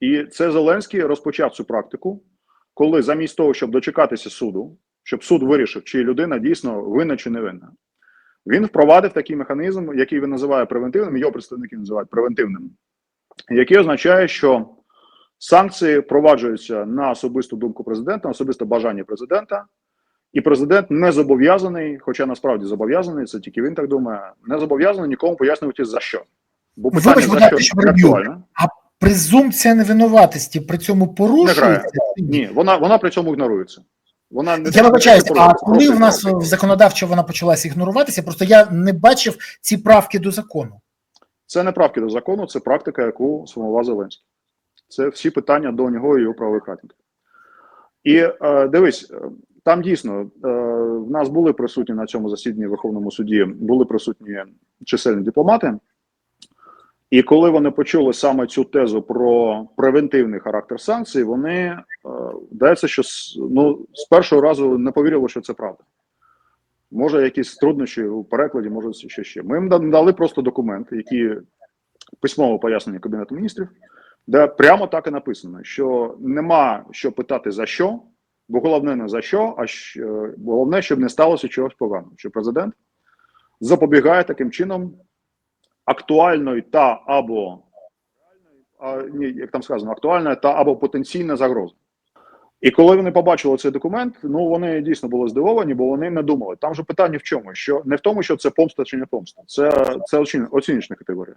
І це Зеленський розпочав цю практику, коли замість того, щоб дочекатися суду, щоб суд вирішив, чи людина дійсно винна чи не винна, він впровадив такий механізм, який він називає превентивним, його представники називають превентивним, який означає, що санкції впроваджуються на особисту думку президента, на особисте бажання президента, і президент не зобов'язаний, хоча насправді зобов'язаний, це тільки він так думає, не зобов'язаний нікому пояснювати за що. Бо питання вибач, за що що актуальне. Презумпція невинуватості при цьому порушується. Ні, вона, вона при цьому ігнорується. Вона не Я вибачаюсь, а коли в нас в законодавчо вона почалася ігноруватися, просто я не бачив ці правки до закону. Це не правки до закону, це практика, яку сформував Зеленський. Це всі питання до нього і його правових радників. І е, дивись, е, там дійсно е, в нас були присутні на цьому засіданні в Верховному суді, були присутні чисельні дипломати. І коли вони почули саме цю тезу про превентивний характер санкцій, вони е, здається, що ну, з першого разу не повірили, що це правда. Може, якісь труднощі у перекладі, може, що ще. Ми їм дали просто документ, який письмове пояснення Кабінету міністрів, де прямо так і написано, що нема що питати за що, бо головне не за що, а щ- бо головне, щоб не сталося чогось поганого. Що президент запобігає таким чином актуальної та або а, ні, як там сказано, актуальна та або потенційна загроза. І коли вони побачили цей документ, ну вони дійсно були здивовані, бо вони не думали. Там же питання в чому? Що не в тому, що це помста чи не помста, це, це оцін- оціночна категорія.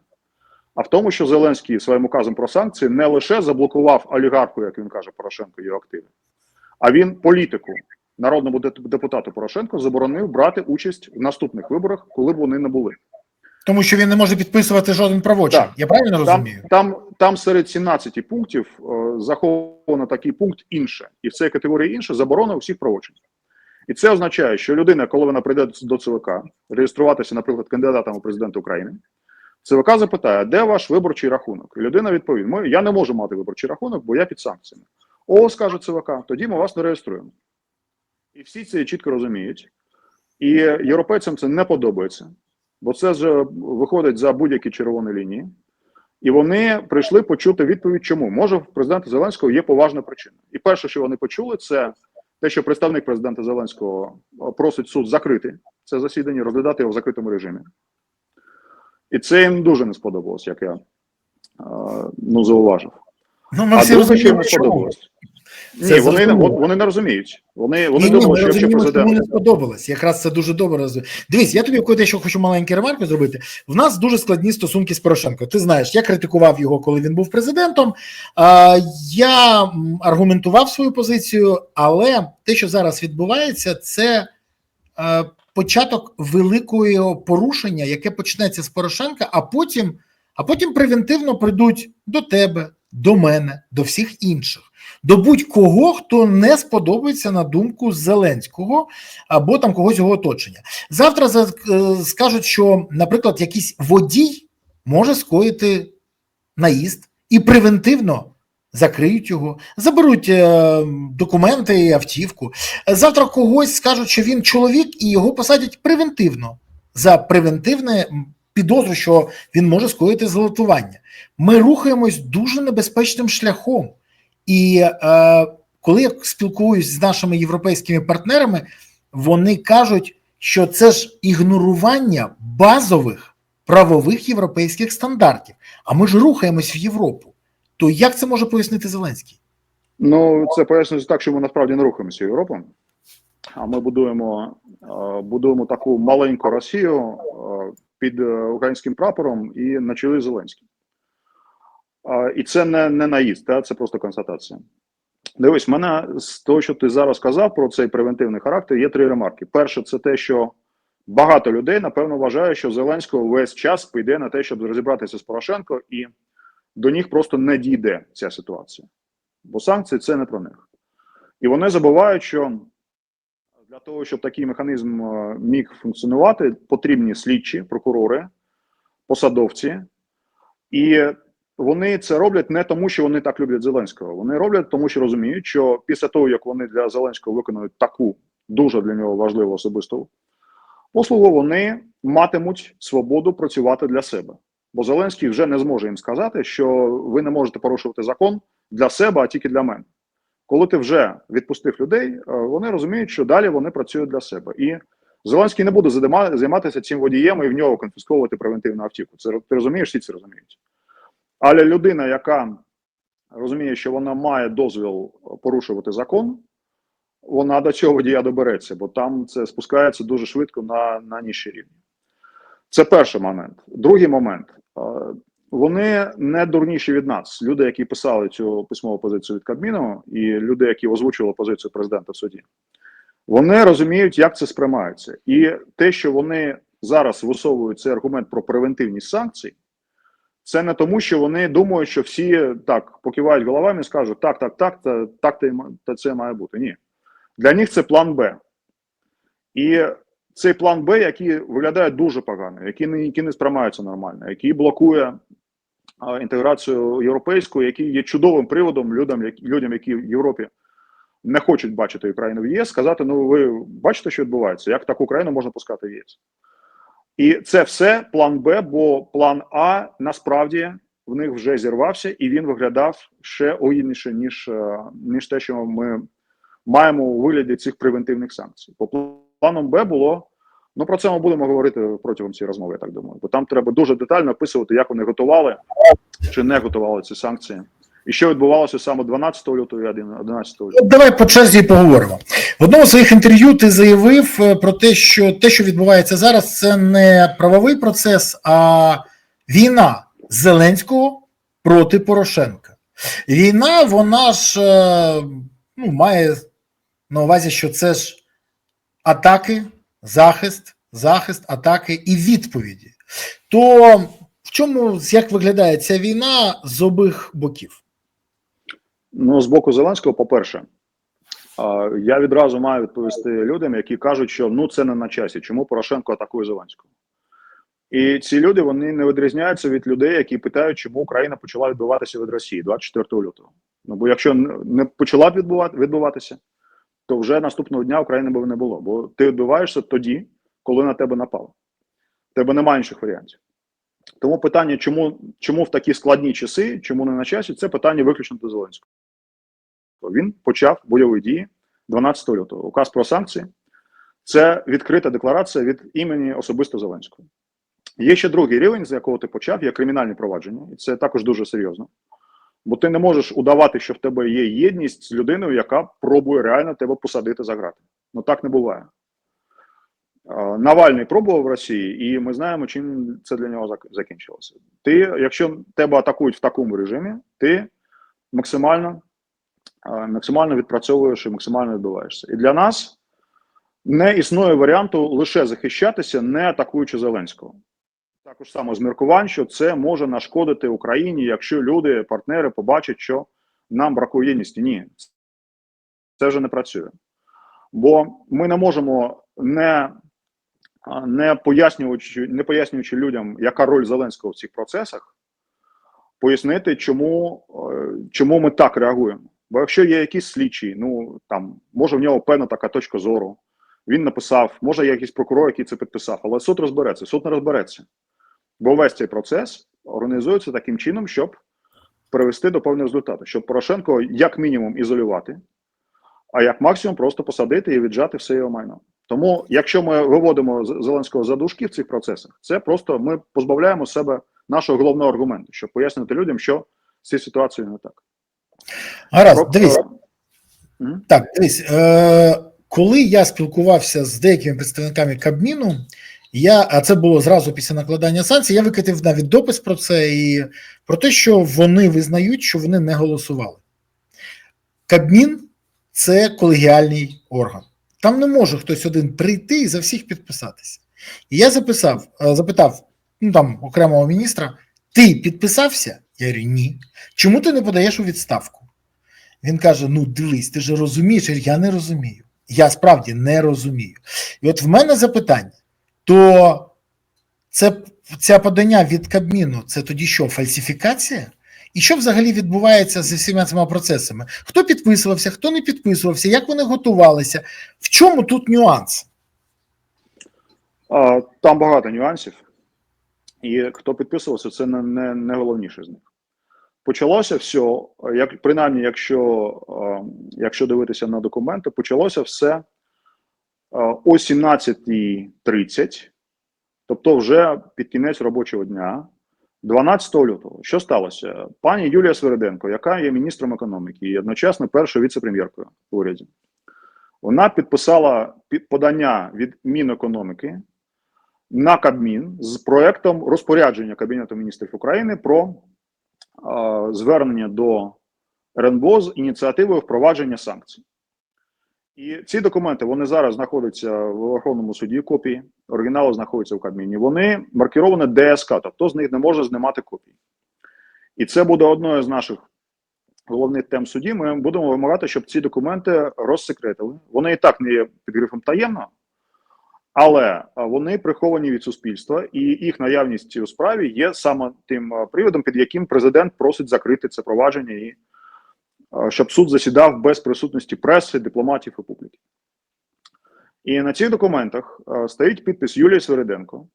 А в тому, що Зеленський своїм указом про санкції не лише заблокував олігарху, як він каже, Порошенко його активи, а він політику народному депутату Порошенко заборонив брати участь в наступних виборах, коли б вони не були. Тому що він не може підписувати жоден правочин. Так. Я правильно Там, розумію? там, там серед 17 пунктів е, заховано такий пункт інше, і в цій категорії інше заборона усіх правочин. І це означає, що людина, коли вона прийде до ЦВК, реєструватися, наприклад, кандидатом у президента України, ЦВК запитає, де ваш виборчий рахунок? І людина відповість: «Ми- я не можу мати виборчий рахунок, бо я під санкціями. О, скаже ЦВК, тоді ми вас не реєструємо. І всі це чітко розуміють. І європейцям це не подобається, бо це ж виходить за будь-які червоні лінії. І вони прийшли почути відповідь, чому може в президента Зеленського є поважна причина. І перше, що вони почули, це те, що представник президента Зеленського е, просить суд закрити це засідання, розглядати його в закритому режимі. І це їм дуже не сподобалось, як я е, ну, зауважив. Ну, ми а всі друге, що їм не сподобалось. Це Ні, вони, не- вони не розуміють. Вони, вони Ні, ні, що якщо президент. не сподобалось. Якраз це дуже добре розумію. Дивись, я тобі кое що хочу маленьку ремарку зробити. В нас дуже складні стосунки з Порошенко. Ти знаєш, я критикував його, коли він був президентом. А, я аргументував свою позицію, але те, що зараз відбувається, це е, початок великого порушення, яке почнеться з Порошенка, а потім, а потім превентивно прийдуть до тебе, до мене, до всіх інших. До будь-кого, хто не сподобається на думку Зеленського або там когось його оточення. Завтра е, скажуть, що, наприклад, якийсь водій може скоїти наїзд і превентивно закриють його, заберуть е, документи і автівку. Завтра когось скажуть, що він чоловік, і його посадять превентивно за превентивне підозру, що він може скоїти зґвалтування. Ми рухаємось дуже небезпечним шляхом. І е, коли я спілкуюсь з нашими європейськими партнерами, вони кажуть, що це ж ігнорування базових правових європейських стандартів. А ми ж рухаємось в Європу. То як це може пояснити Зеленський? Ну, це пояснюється так, що ми насправді не рухаємося в Європу, а ми будуємо, е, будуємо таку маленьку Росію е, під е, українським прапором і на чолі Зеленським. І це не, не наїзд, та, це просто констатація. Дивись, в мене з того, що ти зараз сказав про цей превентивний характер, є три ремарки. Перше, це те, що багато людей, напевно, вважає, що Зеленського весь час піде на те, щоб розібратися з Порошенко, і до них просто не дійде ця ситуація. Бо санкції це не про них. І вони забувають, що для того, щоб такий механізм е, міг функціонувати, потрібні слідчі, прокурори, посадовці. І вони це роблять не тому, що вони так люблять Зеленського. Вони роблять тому, що розуміють, що після того, як вони для Зеленського виконують таку дуже для нього важливу особисту послугу, вони матимуть свободу працювати для себе. Бо Зеленський вже не зможе їм сказати, що ви не можете порушувати закон, для себе, а тільки для мене. Коли ти вже відпустив людей, е, вони розуміють, що далі вони працюють для себе. І Зеленський не буде займатися цим водієм і в нього конфісковувати превентивну автівку. Це ти розумієш, всі це розуміють. Але людина, яка розуміє, що вона має дозвіл порушувати закон, вона до цього водія добереться, бо там це спускається дуже швидко на, на нижчі рівні. Це перший момент. Другий момент. Вони не дурніші від нас. Люди, які писали цю письмову позицію від Кабміну, і люди, які озвучували позицію президента в суді, вони розуміють, як це сприймається. І те, що вони зараз висовують цей аргумент про превентивність санкцій, це не тому, що вони думають, що всі так покивають головами і скажуть, так, так, так, та, так та, та це має бути. Ні. Для них це план Б. І цей план Б, який виглядає дуже погано, який не, який не сприймається нормально, який блокує а, інтеграцію європейську, який є чудовим приводом людям, які, людям, які в Європі не хочуть бачити Україну в ЄС, сказати: ну ви бачите, що відбувається, як таку країну можна пускати в ЄС. І це все план Б, бо план А насправді в них вже зірвався, і він виглядав ще огідніше, ніж, е, ніж те, що ми маємо у вигляді цих превентивних санкцій. По планом Б було. Ну, про це ми будемо говорити протягом цієї розмови, я так думаю. Бо там треба дуже детально описувати, як вони готували чи не готували ці санкції, і що відбувалося саме 12 лютого і 11 лютого. Давай по черзі поговоримо. В одному з своїх інтерв'ю ти заявив е, про те, що те, що відбувається зараз, це не правовий процес, а війна Зеленського проти Порошенка. Війна, вона ж е, ну, має на увазі, що це ж атаки, захист, захист, атаки і відповіді. То в чому як виглядає ця війна з обох боків? Ну, з боку Зеленського, по-перше, я відразу маю відповісти людям, які кажуть, що ну це не на часі. Чому Порошенко атакує Зеленського? І ці люди вони не відрізняються від людей, які питають, чому Україна почала відбуватися від Росії 24 лютого. Ну бо якщо не почала б відбуватися, то вже наступного дня України б не було. Бо ти відбуваєшся тоді, коли на тебе напали. В тебе немає інших варіантів. Тому питання, чому, чому в такі складні часи, чому не на часі, це питання виключно до Зеленського. Він почав бойові дії 12 лютого. Указ про санкції це відкрита декларація від імені особисто Зеленського. Є ще другий рівень, з якого ти почав, є кримінальні провадження, і це також дуже серйозно. Бо ти не можеш удавати, що в тебе є єдність з людиною, яка пробує реально тебе посадити за грати. Ну так не буває. Навальний пробував в Росії, і ми знаємо, чим це для нього закінчилося. Ти, якщо тебе атакують в такому режимі, ти максимально, максимально відпрацьовуєш і максимально відбуваєшся. І для нас не існує варіанту лише захищатися, не атакуючи Зеленського. Також само з міркувань, що це може нашкодити Україні, якщо люди, партнери побачать, що нам бракує єдності. Ні, це вже не працює. Бо ми не можемо не, не пояснюючи, не пояснюючи людям, яка роль Зеленського в цих процесах, пояснити, чому, е, чому ми так реагуємо. Бо якщо є якісь слідчі, ну там може в нього певна така точка зору. Він написав, може, є якийсь прокурор, який це підписав, але суд розбереться. Суд не розбереться. Бо весь цей процес організується таким чином, щоб привести до певного результату, щоб Порошенко як мінімум ізолювати, а як максимум просто посадити і віджати все його майно. Тому, якщо ми виводимо Зеленського за дужки в цих процесах, це просто ми позбавляємо себе нашого головного аргументу, щоб пояснити людям, що з цією ситуацією не так. Гаразд, Про- дивись. Так, дивись, е, коли я спілкувався з деякими представниками Кабміну, я, а це було зразу після накладання санкцій, я викатив навіть допис про це і про те, що вони визнають, що вони не голосували. Кабмін це колегіальний орган. Там не може хтось один прийти і за всіх підписатися. І я записав, е, запитав ну там окремого міністра: ти підписався? Я говорю, ні. Чому ти не подаєш у відставку? Він каже: Ну, дивись, ти ж розумієш, Я не розумію. Я справді не розумію. І от в мене запитання: то це це подання від Кабміну, це тоді що, фальсифікація? І що взагалі відбувається зі всіма цими процесами? Хто підписувався, хто не підписувався, як вони готувалися? В чому тут нюанс? Там багато нюансів, і хто підписувався, це не, не, не головніше з них. почалося все, як принаймні, якщо, е, якщо дивитися на документи, почалося все е, о 17.30, тобто вже під кінець робочого дня, 12 лютого. Що сталося? Пані Юлія Свериденко, яка є міністром економіки і одночасно першою віце-прем'єркою в уряді, вона підписала подання від Мінекономіки на Кабмін з проектом розпорядження Кабінету міністрів України про е, звернення до РНБО з ініціативою впровадження санкцій. І ці документи вони зараз знаходяться в Верховному суді. Копії оригіналу знаходяться в Кабміні. Вони маркіровані ДСК, тобто з них не може знімати копії. І це буде одною з наших головних тем суді. Ми будемо вимагати, щоб ці документи розсекретили. Вони і так не є під грифом таємно, але вони приховані від суспільства, і їх наявність у справі є саме тим приводом, під яким президент просить закрити це провадження і щоб суд засідав без присутності преси, дипломатів і публіки. І на цих документах стоїть підпис Юлії Свериденко,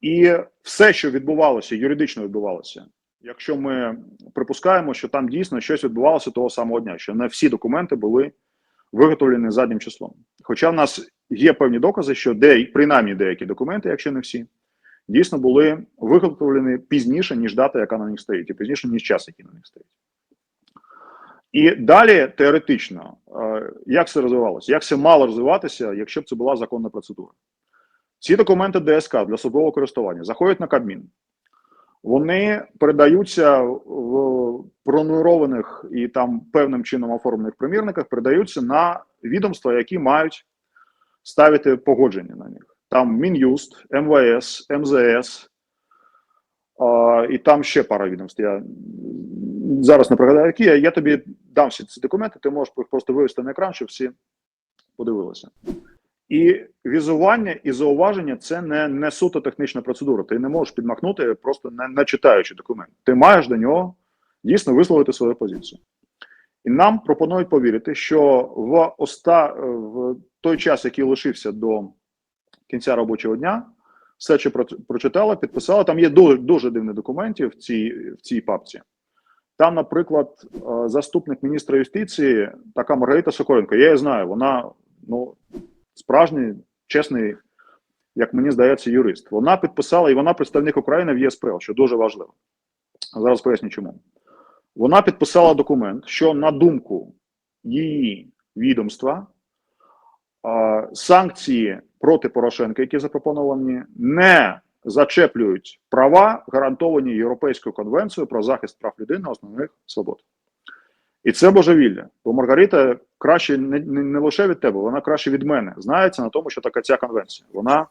і все, що відбувалося, юридично відбувалося. Якщо ми припускаємо, що там дійсно щось відбувалося того самого дня, що не всі документи були виготовлені заднім числом. Хоча в нас є певні докази, що де, принаймні деякі документи, якщо не всі, дійсно були виготовлені пізніше, ніж дата, яка на них стоїть, і пізніше, ніж час, який на них стоїть. І далі теоретично, е, як це розвивалося, як це мало розвиватися, якщо б це була законна процедура. Ці документи ДСК для особового користування заходять на Кабмін. Вони передаються в пронумерованих і там певним чином оформлених примірниках, передаються на відомства, які мають ставити погодження на них. Там Мін'юст, МВС, МЗС, а, і там ще пара відомств. Я зараз не пригадаю, які. Я, тобі дам всі ці документи, ти можеш їх просто вивести на екран, щоб всі подивилися. І візування і зауваження це не, не суто технічна процедура. Ти не можеш підмахнути, просто не, не читаючи документ. Ти маєш до нього дійсно висловити свою позицію. І нам пропонують повірити, що в, оста, в той час, який лишився до кінця робочого дня, все, що прочитала, підписала. Там є дуже, дуже дивних документів в цій, в цій папці. Там, наприклад, е, заступник міністра юстиції, така Маргарита Соколенко, я її знаю, вона ну, справжній, чесний, як мені здається, юрист. Вона підписала, і вона представник України в ЄСПЛ, що дуже важливо. Зараз поясню чому. Вона підписала документ, що на думку її відомства санкції проти Порошенка, які запропоновані, не зачеплюють права, гарантовані Європейською конвенцією про захист прав людини основних свобод. І це божевілля. Бо Маргарита краще не, не, лише від тебе, вона краще від мене знається на тому, що така ця конвенція. Вона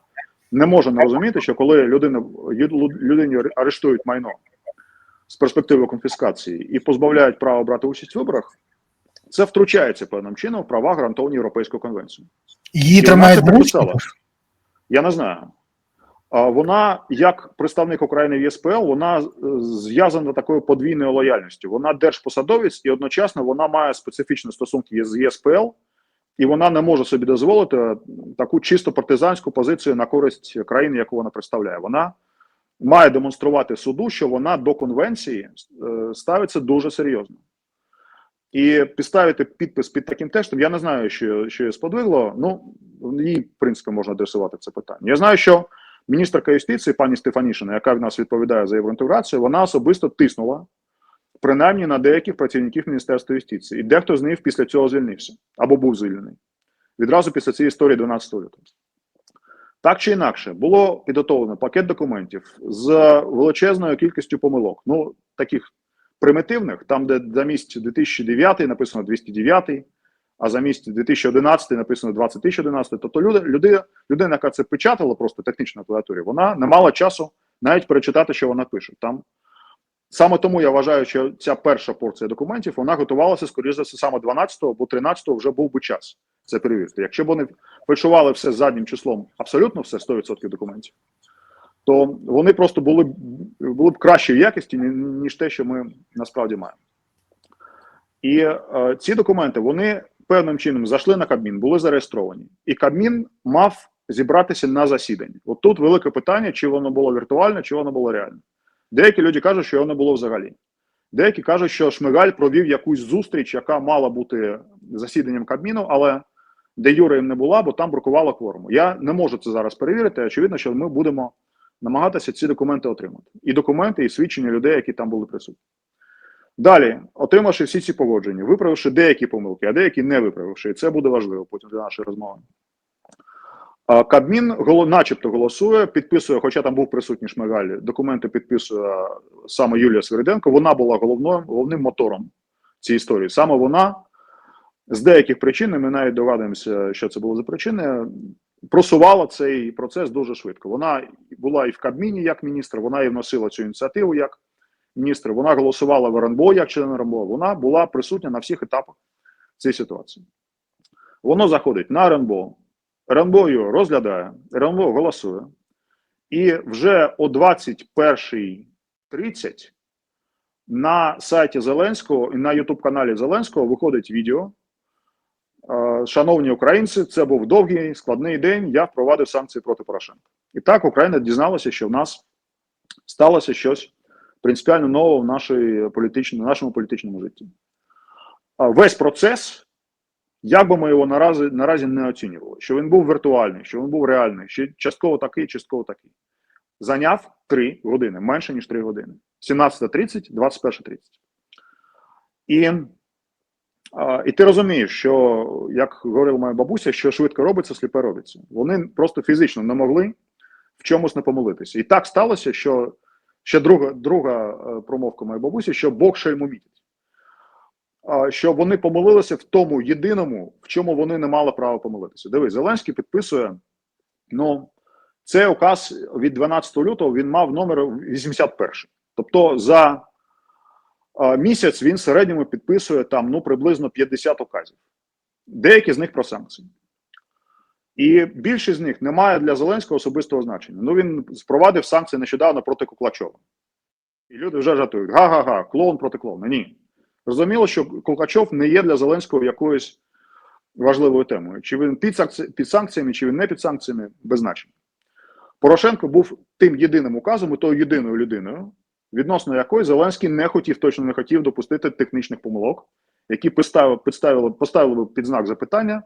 не може не розуміти, що коли людина, людині арештують майно з перспективи конфіскації і позбавляють права брати участь в виборах, це втручається певним чином в права, гарантовані Європейською конвенцією. Її тримають підписала. Я не знаю. А Вона, як представник України в ЄСПЛ, вона е, зв'язана такою подвійною лояльністю. Вона держпосадовець, і одночасно вона має специфічні стосунки з ЄСПЛ, і вона не може собі дозволити таку чисто партизанську позицію на користь країни, яку вона представляє. Вона має демонструвати суду, що вона до конвенції е, ставиться дуже серйозно. І підставити підпис під таким текстом, я не знаю, що, що сподвигло. Ну, їй, в принципі, можна адресувати це питання. Я знаю, що міністерка юстиції, пані Стефанішина, яка в нас відповідає за євроінтеграцію, вона особисто тиснула принаймні на деяких працівників Міністерства юстиції. І дехто з них після цього звільнився або був звільнений відразу після цієї історії 12 лютого. Так чи інакше, було підготовлено пакет документів з величезною кількістю помилок. Ну, таких примітивних, там, де замість 2009 написано 209, а замість 2011 написано 2011. Тобто люди, люди, людина, яка це печатала просто технічно на клавіатурі, вона не мала часу навіть перечитати, що вона пише. Там саме тому я вважаю, що ця перша порція документів вона готувалася, скоріше за все, саме 12-го, бо 13-го вже був би час це перевірити. Якщо б вони фальшували все заднім числом, абсолютно все 100% документів, то вони просто були, б- були б кращої якості, ніж те, що ми насправді маємо. І е, ці документи вони певним чином зайшли на Кабмін, були зареєстровані, і Кабмін мав зібратися на засіданні. От тут велике питання, чи воно було віртуальне, чи воно було реальне. Деякі люди кажуть, що воно було взагалі. Деякі кажуть, що Шмигаль провів якусь зустріч, яка мала бути засіданням Кабміну, але де Юра їм не була, бо там бракувало кворуму. Я не можу це зараз перевірити. Очевидно, що ми будемо намагатися ці документи отримати. І документи, і свідчення людей, які там були присутні. Далі, отримавши всі ці погодження, виправивши деякі помилки, а деякі не виправивши, і це буде важливо потім для нашої розмови. Кабмін начебто голосує, підписує, хоча там був присутній Шмигаль, документи підписує саме Юлія Свириденко. Вона була головною, головним мотором цієї історії. Саме вона з деяких причин, ми навіть догадуємося, що це було за причини, просувала цей процес дуже швидко. Вона була і в Кабміні як міністр, вона і вносила цю ініціативу як міністр, вона голосувала в РНБО як член РНБО, вона була присутня на всіх етапах цієї ситуації. Воно заходить на РНБО, РНБО його розглядає, РНБО голосує, і вже о 21.30 на сайті Зеленського і на Ютуб-каналі Зеленського виходить відео. Шановні українці, це був довгий складний день. Я впровадив санкції проти Порошенка. І так Україна дізналася, що в нас сталося щось принципіально нове в нашій політичній, нашому політичному житті. Весь процес, як би ми його наразі, наразі не оцінювали, що він був віртуальний, що він був реальний, що частково такий, частково такий, зайняв 3 години, менше ніж 3 години. 17.30, 21.30. І І ти розумієш, що як говорила моя бабуся, що швидко робиться, сліпе робиться. Вони просто фізично не могли в чомусь не помилитися. І так сталося, що ще друга друга е, промовка моєї бабусі, що Бог ще йому мітить. Що вони помилилися в тому єдиному, в чому вони не мали права помилитися. Дивись, Зеленський підписує. Ну, цей указ від 12 лютого він мав номер 81. Тобто за місяць він в середньому підписує там ну приблизно 50 указів, деякі з них про санкції. І більшість з них не має для Зеленського особистого значення. Ну він впровадив санкції нещодавно проти Куклачова. І люди вже жартують: га-га-га, клоун проти клоуна. Ні. Зрозуміло, що Кулкачов не є для Зеленського якоюсь важливою темою. Чи він під санкціями, чи він не під санкціями, без значення. Порошенко був тим єдиним указом і тою єдиною людиною, відносно якої Зеленський не хотів, точно не хотів допустити технічних помилок, які поставили, поставили, поставили під знак запитання,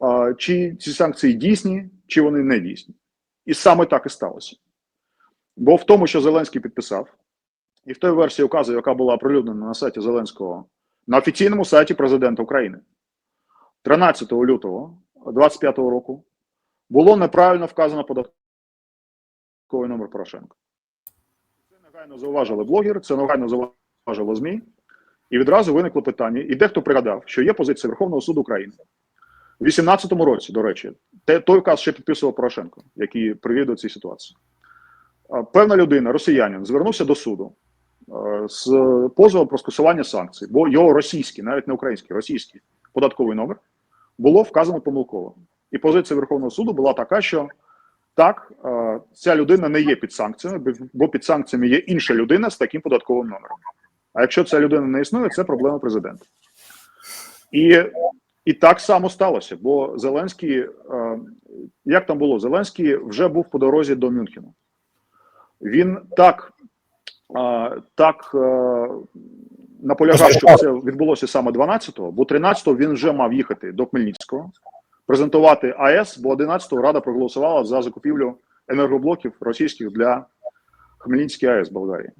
а, чи ці санкції дійсні, чи вони не дійсні. І саме так і сталося. Бо в тому, що Зеленський підписав, і в той версії указу, яка була оприлюднена на сайті Зеленського, на офіційному сайті президента України 13 лютого 2025 року, було неправильно вказано податковий номер Порошенка. Негайно зауважили блогери, це негайно зауважило ЗМІ, і відразу виникло питання. І дехто пригадав, що є позиція Верховного суду України. У 2018 році, до речі, те, той указ ще підписував Порошенко, який привів до цієї ситуації. Певна людина, росіянин, звернувся до суду е, з позовом про скасування санкцій, бо його російський, навіть не український, російський податковий номер було вказано помилково. І позиція Верховного суду була така, що так, е, ця людина не є під санкціями, бо під санкціями є інша людина з таким податковим номером. А якщо ця людина не існує, це проблема президента. І і так само сталося, бо Зеленський, е, як там було, Зеленський вже був по дорозі до Мюнхена. Він так е, так наполягав, щоб це відбулося саме 12-го, бо 13-го він вже мав їхати до Хмельницького, презентувати АЕС, бо 11-го Рада проголосувала за закупівлю енергоблоків російських для Хмельницької АЕС Болгарії.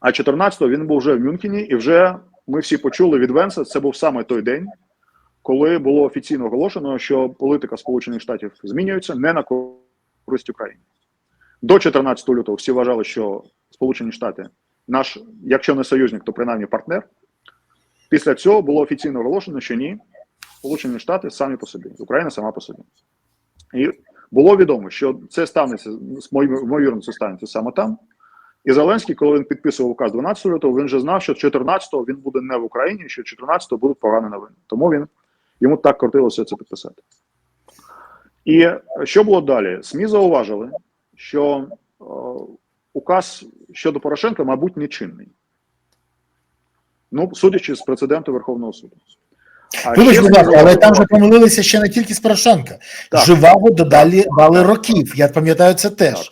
А 14-го він був вже в Мюнхені, і вже ми всі почули від Венса, це був саме той день, коли було офіційно оголошено, що політика Сполучених Штатів змінюється не на користь України. До 14 лютого всі вважали, що Сполучені Штати наш, якщо не союзник, то принаймні партнер. Після цього було офіційно оголошено, що ні, Сполучені Штати самі по собі, Україна сама по собі. І було відомо, що це станеться, ймовірно, це станеться саме там. І Зеленський, коли він підписував указ 12 лютого, він вже знав, що 14-го він буде не в Україні, що 14-го будуть погані новини. Тому він йому так крутилося це підписати. І що було далі? СМІ зауважили, що е, указ щодо Порошенка, мабуть, нечинний. Ну, судячи з прецеденту Верховного суду. А Вибач, будь ласка, але там зауважили- же помилилися ще не тільки з Порошенка. Живаго додали дали років. Я пам'ятаю це теж.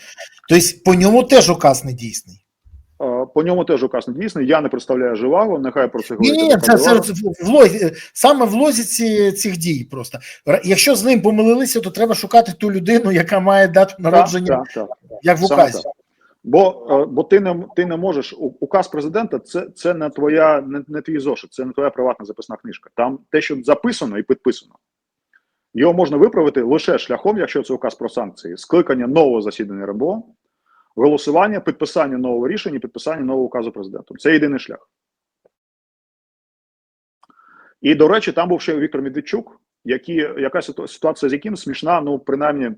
Тобто по ньому теж указ не дійсний. Ні, ньому теж указ не дійсний. Я не представляю живаго, нехай про це говорить. ні, це, адвокат це Живаго. в лозі, саме в лозіці цих дій. Просто якщо з ним помилилися, то треба шукати ту людину, яка має дату народження, Так, так, так. як в указі. Бо, е, бо ти не ти не можеш указ президента. Це це не твоя, не, не твій зошит, це не твоя приватна записна книжка. Там те, що записано і підписано, його можна виправити лише шляхом, якщо це указ про санкції, скликання нового засідання РНБО, голосування, підписання нового рішення, підписання нового указу президентом. Це єдиний шлях. І до речі, там був ще Віктор Медведчук, які, яка ситуація з яким смішна, ну принаймні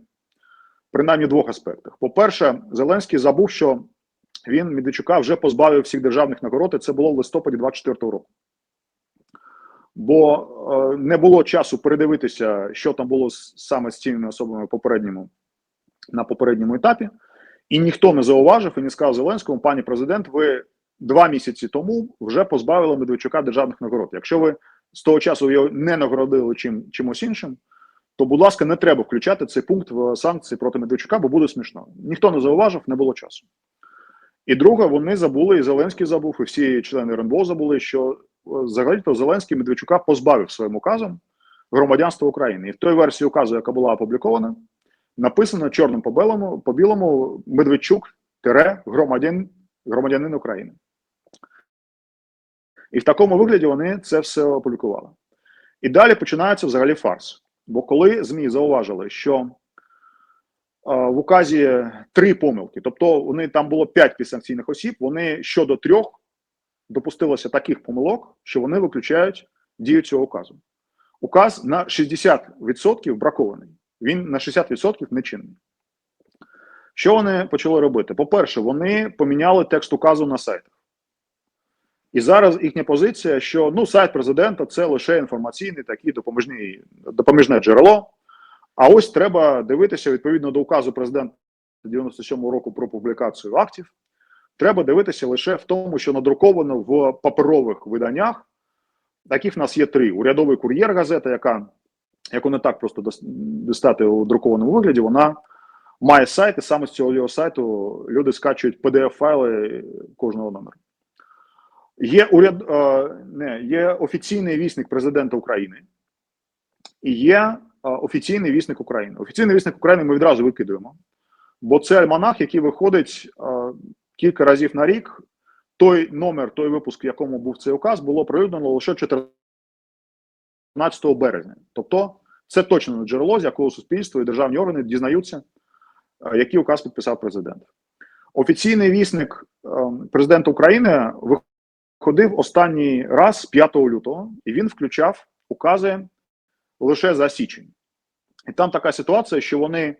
принаймні двох аспектах. По-перше, Зеленський забув, що він Медведчука вже позбавив всіх державних нагород, і це було в листопаді 24-го року. Бо е, не було часу передивитися, що там було саме з цими особами попередньому, на попередньому етапі, і ніхто не зауважив і не сказав Зеленському, пані президент, ви два місяці тому вже позбавили Медведчука державних нагород. Якщо ви з того часу його не нагородили чим, чимось іншим, то, будь ласка, не треба включати цей пункт в санкції проти Медведчука, бо буде смішно. Ніхто не зауважив, не було часу. І друге, вони забули, і Зеленський забув, і всі члени РНБО забули, що е, взагалі-то Зеленський Медведчука позбавив своїм указом громадянства України. І в той версії указу, яка була опублікована, написано чорним по білому, по білому Медведчук тире громадян, громадянин України. І в такому вигляді вони це все опублікували. І далі починається взагалі фарс. Бо коли ЗМІ зауважили, що в указі три помилки, тобто вони там було п'ять підсанкційних осіб, вони щодо трьох допустилося таких помилок, що вони виключають дію цього указу. Указ на 60% бракований, він на 60% не чинний. Що вони почали робити? По-перше, вони поміняли текст указу на сайтах. І зараз їхня позиція, що ну сайт президента це лише інформаційний такий допоміжний, допоміжне джерело. А ось треба дивитися відповідно до указу президента 97 року про публікацію актів. Треба дивитися лише в тому, що надруковано в паперових виданнях. Таких в нас є три: урядовий кур'єр газета, яка яку не так просто дос- дістати у друкованому вигляді, вона має сайт, і саме з цього його сайту люди скачують PDF-файли кожного номера. Є уряд, е, не, є офіційний вісник президента України і є е, офіційний вісник України. Офіційний вісник України ми відразу викидуємо, бо це альманах, який виходить е, кілька разів на рік. Той номер, той випуск, в якому був цей указ, було прилюднено лише 14 березня. Тобто, це точно не джерело, з якого суспільство і державні органи дізнаються, який указ підписав президент. Офіційний вісник президента України виходив останній раз 5 лютого, і він включав укази лише за січень. І там така ситуація, що вони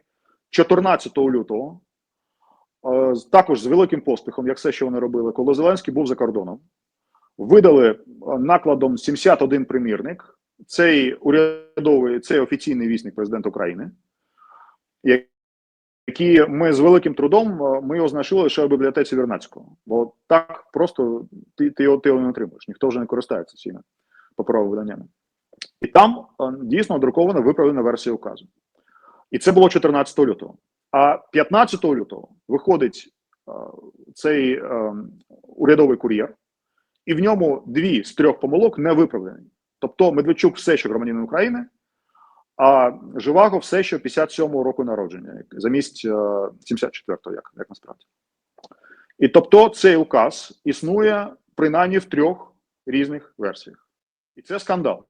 14 лютого, е, також з великим поспіхом, як все, що вони робили, коли Зеленський був за кордоном, видали е, накладом 71 примірник. Цей урядовий, цей офіційний вісник президента України, як- який ми з великим трудом е, ми його лише в бібліотеці Вірнацького. Бо так просто ти, ти, його, ти його не отримуєш. Ніхто вже не користується цими паперовими виданнями. І там е, дійсно друкована виправлена версія указу. І це було 14 лютого. А 15 лютого виходить е, цей е, урядовий кур'єр, і в ньому дві з трьох помилок не виправлені. Тобто Медведчук все, що громадянин України, а Живаго все, ще 57-го року народження, замість е, 74-го, як, як насправді. І тобто цей указ існує принаймні в трьох різних версіях. І це скандал.